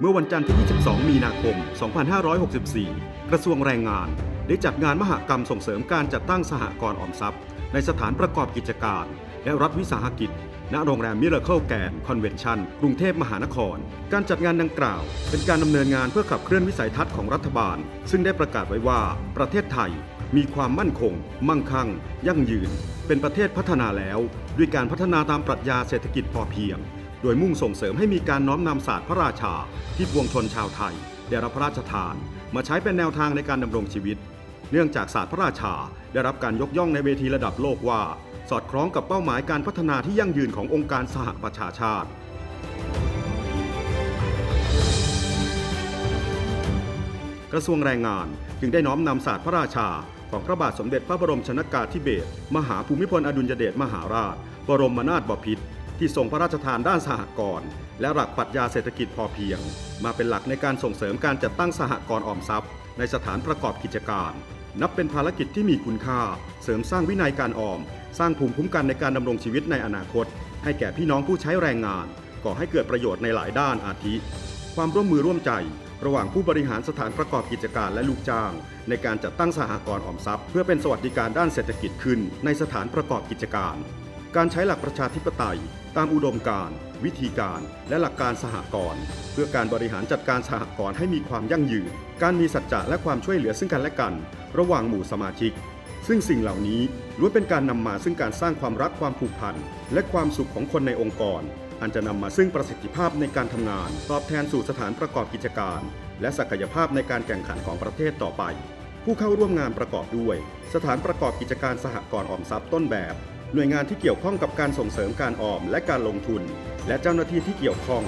เมื่อวันจันทร์ที่ 22 มีนาคม 2564 กระทรวงแรงงาน ได้จัดงานมหกรรมส่งเสริมการจัดตั้งสหกรณ์ออมทรัพย์ ในสถานประกอบกิจการ และรัฐวิสาหกิจ ณ โรงแรมมิราเคิลแกนคอนเวนชั่น กรุงเทพมหานคร การจัดงานดังกล่าว เป็นการดำเนินงานเพื่อขับเคลื่อนวิสัยทัศน์ของรัฐบาล ซึ่งได้ประกาศไว้ว่า ประเทศไทยมีความมั่นคง มั่งคั่ง ยั่งยืน เป็นประเทศพัฒนาแล้ว ด้วยการพัฒนาตามปรัชญาเศรษฐกิจพอเพียง โดยมุ่งส่งเสริมให้มีการน้อมนำศาสตร์พระราชา ที่ปวงชนชาวไทย ได้รับพระราชทาน มาใช้เป็นแนวทางในการดำรงชีวิต เนื่องจากศาสตร์พระราชา ได้รับการยกย่องในเวทีระดับโลกว่า สอดคล้องกับเป้าหมายการพัฒนาที่ยั่งยืนขององค์การสหประชาชาติกระทรวงแรงงานจึงได้น้อมนำศาสตร์พระราชา ของพระบาทสมเด็จพระบรมชนากาธิเบศรมหาภูมิพลอดุลยเดชมหาราช บรมนาถบพิตร ที่ทรงพระราชทานด้านสหกรณ์และหลักปรัชญาเศรษฐกิจพอเพียง มาเป็นหลักในการส่งเสริมการจัดตั้งสหกรณ์ออมทรัพย์ ในสถานประกอบกิจการ นับเป็นภารกิจที่มีคุณค่า เสริมสร้างวินัยการออม สร้างภูมิคุ้มกันในการดำรงชีวิตในอนาคต ให้แก่พี่น้องผู้ใช้แรงงาน ก่อให้เกิดประโยชน์ในหลายด้านอาทิ ความร่วมมือร่วมใจ ระหว่างผู้บริหารสถานประกอบกิจการและลูกจ้าง ในการจัดตั้งสหกรณ์ออมทรัพย์ เพื่อเป็นสวัสดิการด้านเศรษฐกิจขึ้น ในสถานประกอบกิจการ การใช้หลักประชาธิปไตย ตามอุดมการณ์ วิธีการ และหลักการสหกรณ์เพื่อการบริหารจัดการสหกรณ์ให้มีความยั่งยืน การมีสัจจะและความช่วยเหลือซึ่งกันและกัน ระหว่างหมู่สมาชิก ซึ่งสิ่งเหล่านี้ล้วนเป็นการนำมาซึ่งการสร้างความรักความผูกพันและความสุขของคนในองค์กร อันจะนำมาซึ่งประสิทธิภาพในการทำงาน ตอบแทนสู่สถานประกอบกิจการ และศักยภาพในการแข่งขันของประเทศต่อไป ผู้เข้าร่วมงานประกอบด้วย สถานประกอบกิจการสหกรณ์ออมทรัพย์ต้นแบบ หน่วยงานที่เกี่ยวข้องกับการส่งเสริมการออมและการลงทุน และเจ้าหน้าที่ที่เกี่ยวข้อง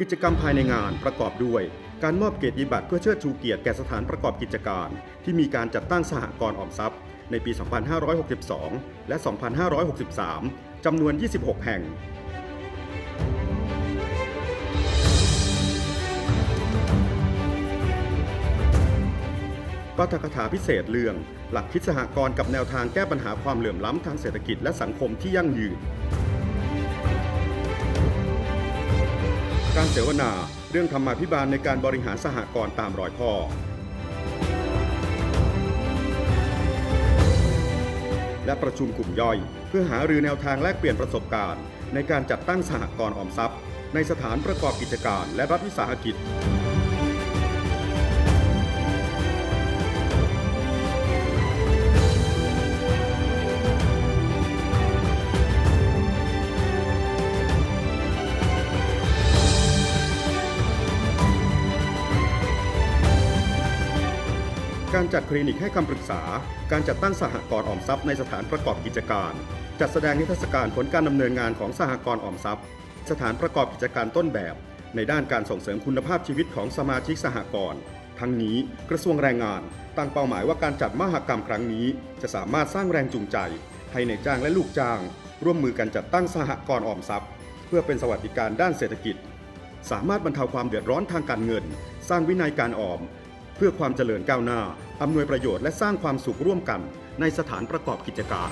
กิจกรรมภายในงานประกอบด้วย การมอบเกียรติบัตรเพื่อเชิดชูเกียรติแก่สถานประกอบกิจการ ที่มีการจัดตั้งสหกรณ์ออมทรัพย์ ในปี 2562 และ 2563 จำนวน 26 แห่ง ปาฐกถาพิเศษเรื่อง หลักคิดสหกรณ์กับแนวทางแก้ปัญหาความเหลื่อมล้ำทางเศรษฐกิจและสังคมที่ยั่งยืน การเสวนาเรื่องธรรมาภิบาลในการบริหารสหกรณ์ตามรอยพ่อ และประชุมกลุ่มย่อย เพื่อหารือแนวทางแลกเปลี่ยนประสบการณ์ ในการจัดตั้งสหกรณ์ออมทรัพย์ ในสถานประกอบกิจการและรัฐวิสาหกิจ การจัดคลินิกให้คำปรึกษา การจัดตั้งสหกรณ์ออมทรัพย์ในสถานประกอบกิจการ จัดแสดงนิทรรศการผลการดำเนินงานของสหกรณ์ออมทรัพย์ สถานประกอบกิจการต้นแบบ ในด้านการส่งเสริมคุณภาพชีวิตของสมาชิกสหกรณ์ทั้งนี้กระทรวงแรงงานตั้งเป้าหมายว่าการจัดมหกรรมครั้งนี้ จะสามารถสร้างแรงจูงใจ ให้ในจ้างและลูกจ้าง ร่วมมือกันจัดตั้งสหกรณ์ออมทรัพย์ เพื่อเป็นสวัสดิการด้านเศรษฐกิจ สามารถบรรเทาความเดือดร้อนทางการเงิน สร้างวินัยการออม พื่อความเจริญก้าวหน้า อำนวยประโยชน์และสร้างความสุขร่วมกันในสถานประกอบกิจการ